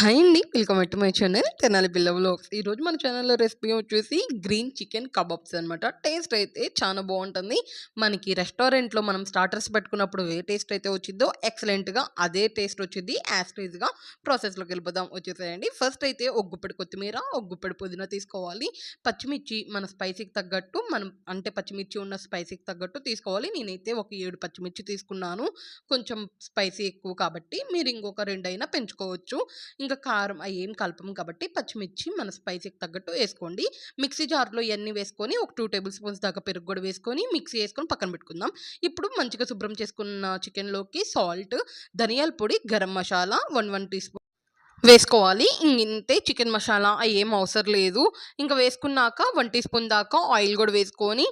Hi అండి welcome to my channel Tenali పిల్ల blogs ఈరోజు మన ఛానల్లో రెసిపీ వచ్చేసి గ్రీన్ చికెన్ కబాబ్స్ అనమాట టేస్ట్ అయితే చాలా బాగుంటుంది. మనకి రెస్టారెంట్లో మనం స్టార్టర్స్ పెట్టుకున్నప్పుడు ఏ టేస్ట్ అయితే వచ్చిందో ఎక్సలెంట్గా అదే టేస్ట్ వచ్చింది యాస్టేజ్గా ప్రాసెస్లోకి వెళ్ళిపోదాం. వచ్చేసేయండి. ఫస్ట్ అయితే ఒక కొత్తిమీర ఒక పుదీనా తీసుకోవాలి. పచ్చిమిర్చి మన స్పైసీకి తగ్గట్టు మనం అంటే పచ్చిమిర్చి ఉన్న స్పైసీకి తగ్గట్టు తీసుకోవాలి. నేనైతే ఒక ఏడు పచ్చిమిర్చి తీసుకున్నాను. కొంచెం స్పైసీ ఎక్కువ కాబట్టి మీరు ఇంకొక రెండు అయినా పెంచుకోవచ్చు. ఇంకా కారం అవి ఏం కలపం కాబట్టి పచ్చిమిర్చి మన స్పైసీకి తగ్గట్టు వేసుకోండి. మిక్సీ జార్లో ఇవన్నీ వేసుకొని ఒక టూ టేబుల్ స్పూన్స్ దాకా పెరుగు కూడా వేసుకొని మిక్సీ వేసుకొని పక్కన పెట్టుకుందాం. ఇప్పుడు మంచిగా శుభ్రం చేసుకున్న చికెన్లోకి సాల్ట్ ధనియాల పొడి garam masala one one teaspoon వేసుకోవాలి. ఇంతే చికెన్ మసాలా అవి ఏం అవసరం లేదు. ఇంకా వేసుకున్నాక వన్ టీ స్పూన్ దాకా ఆయిల్ కూడా వేసుకొని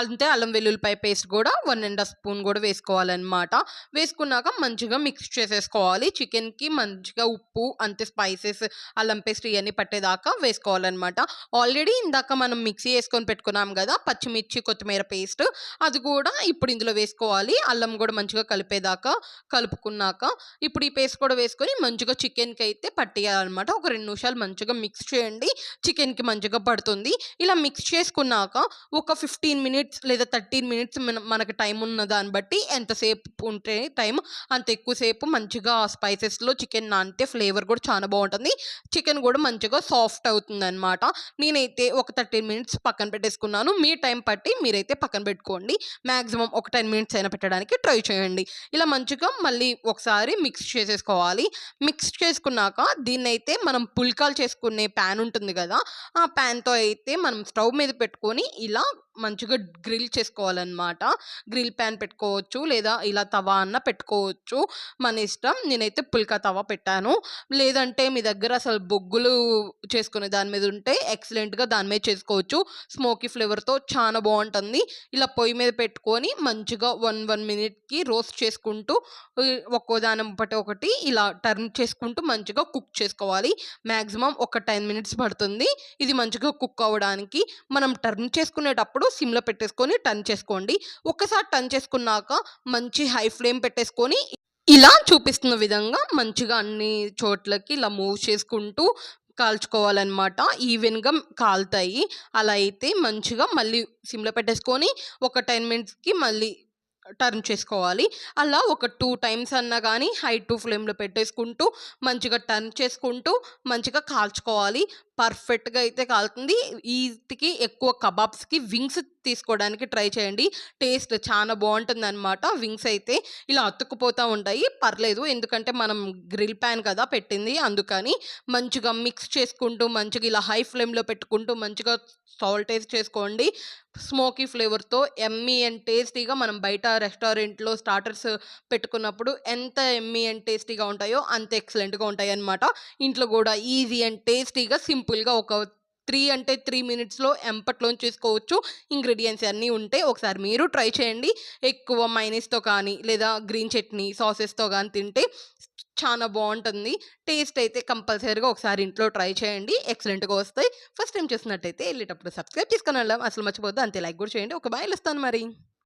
అంతే అల్లం వెల్లుల్లిపాయ పేస్ట్ కూడా వన్ అండ్ హాఫ్ స్పూన్ కూడా వేసుకోవాలన్నమాట. వేసుకున్నాక మంచిగా మిక్స్ చేసేసుకోవాలి. చికెన్కి మంచిగా ఉప్పు అంతే స్పైసెస్ అల్లం పేస్ట్ ఇవన్నీ పట్టేదాకా వేసుకోవాలన్నమాట. ఆల్రెడీ ఇందాక మనం మిక్సీ వేసుకొని పెట్టుకున్నాం కదా పచ్చిమిర్చి కొత్తిమీర పేస్ట్ అది కూడా ఇప్పుడు ఇందులో వేసుకోవాలి. అల్లం కూడా మంచిగా కలిపేదాకా కలుపుకున్నాక ఇప్పుడు ఈ పేస్ట్ కూడా వేసుకొని మంచిగా చికెన్కి అయితే పట్టేయాలన్నమాట. ఒక రెండు నిమిషాలు మంచిగా మిక్స్ చేయండి. చికెన్కి మంచిగా పడుతుంది. ఇలా మిక్స్ చేసుకున్నాక ఒక ఫిఫ్టీన్ మినిట్స్ లేదా థర్టీన్ మినిట్స్ మన మనకు టైం ఉన్న దాన్ని బట్టి ఎంతసేపు ఉంటే టైం అంత ఎక్కువసేపు మంచిగా స్పైసెస్లో చికెన్ నానితే ఫ్లేవర్ కూడా చాలా బాగుంటుంది. చికెన్ కూడా మంచిగా సాఫ్ట్ అవుతుంది అనమాట నేనైతే ఒక థర్టీన్ మినిట్స్ పక్కన పెట్టేసుకున్నాను. మీ టైం పట్టి మీరైతే పక్కన పెట్టుకోండి. మ్యాక్సిమం ఒక టెన్ మినిట్స్ అయినా పెట్టడానికి ట్రై చేయండి. ఇలా మంచిగా మళ్ళీ ఒకసారి మిక్స్ చేసేసుకోవాలి. మిక్స్ చేసుకున్నాక దీన్ని అయితే మనం పుల్కాలు చేసుకునే ప్యాన్ ఉంటుంది కదా ఆ ప్యాన్తో అయితే మనం స్టవ్ మీద పెట్టుకొని ఇలా మంచిగా గ్రిల్ చేసుకోవాలన్నమాట. గ్రిల్ ప్యాన్ పెట్టుకోవచ్చు లేదా ఇలా తవా అన్న పెట్టుకోవచ్చు. మన ఇష్టం. నేనైతే పుల్కా తవా పెట్టాను. లేదంటే మీ దగ్గర అసలు బొగ్గులు చేసుకునే దాని మీద ఉంటే ఎక్సలెంట్గా దాని మీద చేసుకోవచ్చు. స్మోకీ ఫ్లేవర్తో చాలా బాగుంటుంది. ఇలా పొయ్యి మీద పెట్టుకొని మంచిగా వన్ వన్ మినిట్కి రోస్ట్ చేసుకుంటూ ఒక్కో దాని ఒకటి ఒకటి ఇలా టర్న్ చేసుకుంటూ మంచిగా కుక్ చేసుకోవాలి. మ్యాక్సిమం ఒక టెన్ మినిట్స్ పడుతుంది. ఇది మంచిగా కుక్ అవ్వడానికి. మనం టర్న్ చేసుకునేటప్పుడు సిమ్లో పెట్టేసుకొని టర్న్ చేసుకోండి. ఒక్కసారి టర్న్ చేసుకున్నాక మంచి హై ఫ్లేమ్ పెట్టేసుకొని ఇలా చూపిస్తున్న విధంగా మంచిగా అన్ని చోట్లకి ఇలా మూవ్ చేసుకుంటూ కాల్చుకోవాలన్నమాట. ఈవెన్గా కాలుతాయి. అలా అయితే మంచిగా మళ్ళీ సిమ్లో పెట్టేసుకొని ఒక టెన్ మినిట్స్కి మళ్ళీ టర్న్ చేసుకోవాలి. అలా ఒక టూ టైమ్స్ అన్నా కానీ హై టు ఫ్లేమ్లో పెట్టేసుకుంటూ మంచిగా టర్న్ చేసుకుంటూ మంచిగా కాల్చుకోవాలి. పర్ఫెక్ట్గా అయితే కాలుతుంది. వీటికి ఎక్కువ కబాబ్స్కి వింగ్స్ తీసుకోవడానికి ట్రై చేయండి. టేస్ట్ చాలా బాగుంటుంది అనమాట వింగ్స్ అయితే ఇలా అతుక్కుపోతూ ఉంటాయి. పర్లేదు ఎందుకంటే మనం గ్రిల్ ప్యాన్ కదా పెట్టింది. అందుకని మంచిగా మిక్స్ చేసుకుంటూ మంచిగా ఇలా హై ఫ్లేమ్లో పెట్టుకుంటూ మంచిగా సాల్ట్ వేసి చేసుకోండి. స్మోకీ ఫ్లేవర్తో ఎమ్మీ అండ్ టేస్టీగా మనం బయట రెస్టారెంట్లో స్టార్టర్స్ పెట్టుకున్నప్పుడు ఎంత ఎమ్మీ అండ్ టేస్టీగా ఉంటాయో అంత ఎక్సలెంట్గా ఉంటాయి అనమాట ఇంట్లో కూడా ఈజీ అండ్ టేస్టీగా సింపుల్గా ఒక త్రీ అంటే త్రీ మినిట్స్లో ఎంపట్లో చేసుకోవచ్చు. ఇంగ్రీడియంట్స్ అన్నీ ఉంటే ఒకసారి మీరు ట్రై చేయండి. ఎక్కువ మైనీస్తో కానీ లేదా గ్రీన్ చట్నీ సాసెస్తో కానీ తింటే చాలా బాగుంటుంది. టేస్ట్ అయితే కంపల్సరీగా ఒకసారి ఇంట్లో ట్రై చేయండి. ఎక్సలెంట్గా వస్తాయి. ఫస్ట్ టైం చూసినట్టయితే వెళ్ళేటప్పుడు సబ్స్క్రైబ్ చేసుకుని వెళ్ళాం అసలు మర్చిపోద్దు అంతే లైక్ కూడా చేయండి. ఒక బాయ్. వస్తాను మరి.